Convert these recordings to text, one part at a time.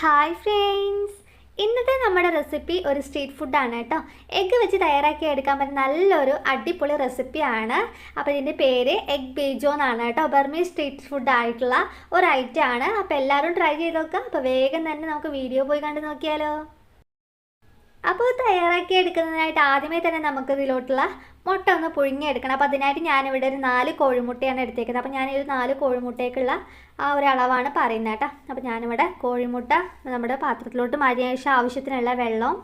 Hi friends ഇന്നത്തെ നമ്മുടെ recipe ഒരു സ്ട്രീറ്റ് ഫുഡാണ് കേട്ടോ. എഗ്ഗ് വെച്ച് തയ്യാറാക്കി എടുക്കാൻ പറ്റുന്ന നല്ലൊരു അടിപൊളി റെസിപ്പിയാണ് അപ്പോൾ ഇതിന്റെ പേര് എഗ് ബേജോ എന്നാണ് കേട്ടോ. ബർമീ സ്ട്രീറ്റ് ഫുഡ് ആയിട്ടുള്ള ഒരു ഐറ്റം ആണ്. അപ്പോൾ എല്ലാവരും ട്രൈ ചെയ്ത് നോക്കാം. അപ്പോൾ വേഗം തന്നെ നമുക്ക് വീഡിയോ പോയി കണ്ട് നോക്കിയാലോ. അപ്പോൾ തയ്യാറാക്കി എടുക്കുന്നതിനായിട്ട് ആദ്യമേ തന്നെ നമുക്ക് ഇതിലോട്ടുള്ള മുട്ട ഒന്ന് പുഴുങ്ങിയെടുക്കണം. അപ്പോൾ അതിനായിട്ട് ഞാനിവിടെ ഒരു നാല് കോഴിമുട്ടയാണ് എടുത്തേക്കുന്നത്. അപ്പോൾ ഞാനൊരു നാല് കോഴിമുട്ടയ്ക്കുള്ള ആ ഒരു അളവാണ് പറയുന്നത് കേട്ടോ. അപ്പോൾ ഞാനിവിടെ കോഴിമുട്ട നമ്മുടെ പാത്രത്തിലോട്ട് മാറ്റിയ ശേഷം ആവശ്യത്തിനുള്ള വെള്ളവും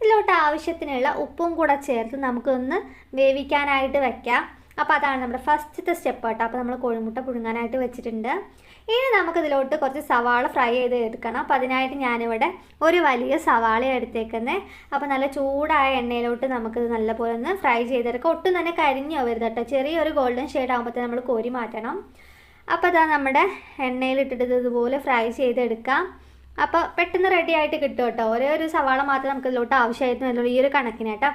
ഇതിലോട്ട് ആവശ്യത്തിനുള്ള ഉപ്പും കൂടെ ചേർത്ത് നമുക്കൊന്ന് വേവിക്കാനായിട്ട് വെക്കാം. അപ്പോൾ അതാണ് നമ്മുടെ ഫസ്റ്റത്തെ സ്റ്റെപ്പ് കേട്ടോ അപ്പോൾ നമ്മൾ കോഴിമുട്ട പുഴുങ്ങാനായിട്ട് വെച്ചിട്ടുണ്ട്. ഇനി നമുക്കിതിലോട്ട് കുറച്ച് സവാള ഫ്രൈ ചെയ്ത് എടുക്കണം. അപ്പോൾ അതിനായിട്ട് ഞാനിവിടെ ഒരു വലിയ സവാള എടുത്തേക്കുന്നത് അപ്പോൾ നല്ല ചൂടായ എണ്ണയിലോട്ട് നമുക്കിത് നല്ലപോലെ ഒന്ന് ഫ്രൈ ചെയ്തെടുക്കാം. ഒട്ടും തന്നെ കരിഞ്ഞു വരുത് കേട്ടോ ചെറിയൊരു ഗോൾഡൻ ഷെയ്ഡ് ആകുമ്പോഴത്തേക്ക് നമ്മൾ കോരി മാറ്റണം. അപ്പോൾ അതാ നമ്മുടെ എണ്ണയിലിട്ടിട്ട് ഇതുപോലെ ഫ്രൈ ചെയ്തെടുക്കാം. അപ്പോൾ പെട്ടെന്ന് റെഡി ആയിട്ട് കിട്ടും കേട്ടോ. ഒരേ ഒരു സവാള മാത്രമേ നമുക്ക് ഇതിലോട്ട് ആവശ്യമായിരുന്നു ഈ ഒരു കണക്കിന് കേട്ടോ.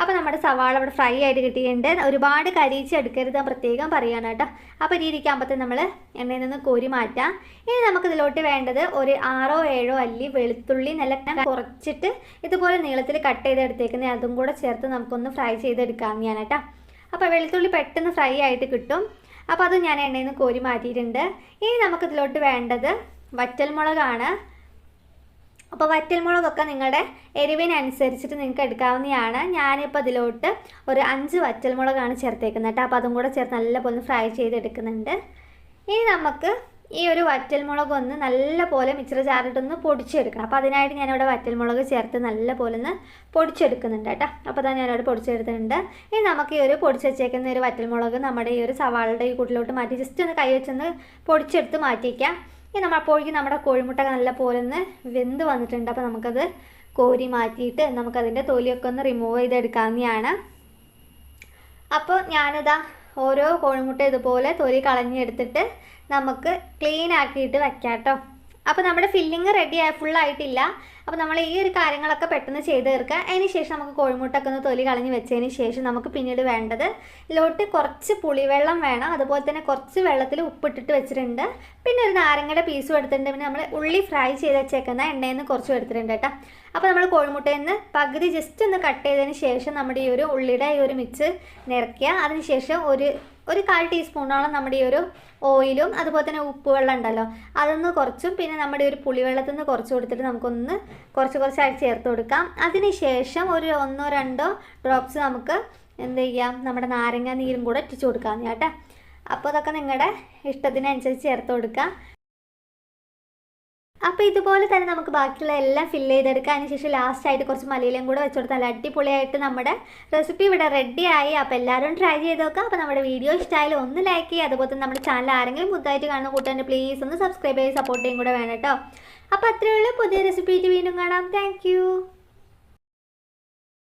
അപ്പോൾ നമ്മുടെ സവാള അവിടെ ഫ്രൈ ആയിട്ട് കിട്ടിയിട്ടുണ്ട്. ഒരുപാട് കരിയിച്ചെടുക്കരുത് പ്രത്യേകം പറയാണ് കേട്ടോ. അപ്പോൾ രീതിക്കാകുമ്പോഴത്തെ നമ്മൾ എണ്ണയിൽ നിന്ന് കോരി മാറ്റാം. ഇനി നമുക്ക് ഇതിലോട്ട് വേണ്ടത് ഒരു ആറോ ഏഴോ അല്ലി വെളുത്തുള്ളി നല്ല കുറച്ചിട്ട് ഇതുപോലെ നീളത്തിൽ കട്ട് ചെയ്തെടുത്തേക്കുന്നത്. അതും കൂടെ ചേർത്ത് നമുക്കൊന്ന് ഫ്രൈ ചെയ്തെടുക്കാം ഞാൻ കേട്ടോ. അപ്പോൾ വെളുത്തുള്ളി പെട്ടെന്ന് ഫ്രൈ ആയിട്ട് കിട്ടും. അപ്പോൾ അത് ഞാൻ എണ്ണയിൽ നിന്ന് കോരി മാറ്റിയിട്ടുണ്ട്. ഇനി നമുക്കിതിലോട്ട് വേണ്ടത് വറ്റൽമുളകാണ്. അപ്പോൾ വറ്റൽമുളകൊക്കെ നിങ്ങളുടെ എരിവിനനുസരിച്ചിട്ട് നിങ്ങൾക്ക് എടുക്കാവുന്നതാണ് ഞാനിപ്പോൾ ഇതിലോട്ട് ഒരു അഞ്ച് വറ്റൽമുളകാണ് ചേർത്തേക്കുന്നത് കേട്ടോ. അപ്പോൾ അതും കൂടെ ചേർത്ത് നല്ലപോലെ ഫ്രൈ ചെയ്തെടുക്കുന്നുണ്ട്. ഇനി നമുക്ക് ഈ ഒരു വറ്റൽമുളക് ഒന്ന് നല്ലപോലെ മിക്സർ ചാറിട്ടൊന്ന് പൊടിച്ചെടുക്കണം. അപ്പോൾ അതിനായിട്ട് ഞാനിവിടെ വറ്റൽമുളക് ചേർത്ത് നല്ലപോലെ ഒന്ന് പൊടിച്ചെടുക്കുന്നുണ്ട് കേട്ടോ. അപ്പോൾ തന്നെ ഞാനിവിടെ പൊടിച്ചെടുത്തിട്ടുണ്ട്. ഇനി നമുക്ക് ഈ ഒരു പൊടിച്ച് വെച്ചേക്കുന്ന ഒരു വറ്റൽമുളക് നമ്മുടെ ഈ ഒരു സവാളയുടെ ഈ കൂട്ടിലോട്ട് മാറ്റി ജസ്റ്റ് ഒന്ന് കൈ വെച്ചൊന്ന് പൊടിച്ചെടുത്ത് മാറ്റിക്കാം ഇനി നമ്മൾ അപ്പോഴേക്കും നമ്മുടെ കോഴിമുട്ട നല്ല പോലെ ഒന്ന് വെന്ത് വന്നിട്ടുണ്ട്. അപ്പോൾ നമുക്കത് കോരി മാറ്റിയിട്ട് നമുക്കതിന്റെ തൊലിയൊക്കെ ഒന്ന് റിമൂവ് ചെയ്തെടുക്കാവുന്നതാണ്. അപ്പോൾ ഞാനിതാ ഓരോ കോഴിമുട്ട ഇതുപോലെ തൊലി കളഞ്ഞെടുത്തിട്ട് നമുക്ക് ക്ലീൻ ആക്കിയിട്ട് വയ്ക്കാം കേട്ടോ അപ്പോൾ നമ്മുടെ ഫില്ലിങ് റെഡി ആയി ഫുള്ളായിട്ടില്ല അപ്പോൾ നമ്മൾ ഈ ഒരു കാര്യങ്ങളൊക്കെ പെട്ടെന്ന് ചെയ്ത് തീർക്കുക. അതിന് ശേഷം നമുക്ക് കോഴിമുട്ടൊക്കെ ഒന്ന് തൊലി കളഞ്ഞ് വെച്ചതിന് ശേഷം നമുക്ക് പിന്നീട് വേണ്ടത് ഇതിലോട്ട് കുറച്ച് പുളിവെള്ളം വേണം. അതുപോലെ തന്നെ കുറച്ച് വെള്ളത്തിൽ ഉപ്പിട്ടിട്ട് വെച്ചിട്ടുണ്ട്. പിന്നെ ഒരു നാരങ്ങയുടെ പീസും എടുത്തിട്ടുണ്ട്. പിന്നെ നമ്മൾ ഉള്ളി ഫ്രൈ ചെയ്ത് വെച്ചേക്കുന്ന എണ്ണയിൽ നിന്ന് കുറച്ച് എടുത്തിട്ടുണ്ട് കേട്ടോ. അപ്പോൾ നമ്മൾ കോഴിമുട്ടയിൽ നിന്ന് പകുതി ജസ്റ്റ് ഒന്ന് കട്ട് ചെയ്തതിന് ശേഷം നമ്മുടെ ഈ ഒരു ഉള്ളിയുടെ ഈ ഒരു മിക്സ് നിറയ്ക്കുക. അതിനുശേഷം ഒരു ഒരു കാൽ ടീസ്പൂണോളം നമ്മുടെ ഈ ഒരു ഓയിലും അതുപോലെ തന്നെ ഉപ്പ് വെള്ളം ഉണ്ടല്ലോ അതൊന്ന് കുറച്ചും പിന്നെ നമ്മുടെ ഒരു പുളിവെള്ളത്തിൽ നിന്ന് കുറച്ച് കൊടുത്തിട്ട് നമുക്കൊന്ന് കുറച്ച് കുറച്ചായിട്ട് ചേർത്ത് കൊടുക്കാം. അതിന് ശേഷം ഒരു ഒന്നോ രണ്ടോ ഡ്രോപ്സ് നമുക്ക് എന്ത് ചെയ്യാം? നമ്മുടെ നാരങ്ങ നീരും കൂടെ ഇട്ടിച്ച് കൊടുക്കാം കേട്ടോ. അപ്പോൾ അതൊക്കെ നിങ്ങളുടെ ഇഷ്ടത്തിനനുസരിച്ച് ചേർത്ത് കൊടുക്കാം. അപ്പോൾ ഇതുപോലെ തന്നെ നമുക്ക് ബാക്കിയുള്ള എല്ലാം ഫില്ല് ചെയ്തെടുക്കാം. അതിനുശേഷം ലാസ്റ്റ് ആയിട്ട് കുറച്ച് മലയിലും കൂടെ വെച്ച് കൊടുത്താൽ അടിപൊളിയായിട്ട് നമ്മുടെ റെസിപ്പി ഇവിടെ റെഡി ആയി. അപ്പോൾ എല്ലാവരും ട്രൈ ചെയ്ത് നോക്കാം. അപ്പോൾ നമ്മുടെ വീഡിയോ ഇഷ്ടമായാലും ഒന്ന് ലൈക്ക് ചെയ്യുക. അതുപോലെ തന്നെ നമ്മുടെ ചാനൽ ആരെങ്കിലും പുതുതായിട്ട് കാണുന്ന കൂട്ടുകാരെ പ്ലീസ് ഒന്ന് സബ്സ്ക്രൈബ് ചെയ്ത് സപ്പോർട്ട് ചെയ്യും കൂടെ വേണം കേട്ടോ. അപ്പോൾ അത്രയുള്ള പുതിയ റെസിപ്പി വീണ്ടും കാണാം. താങ്ക്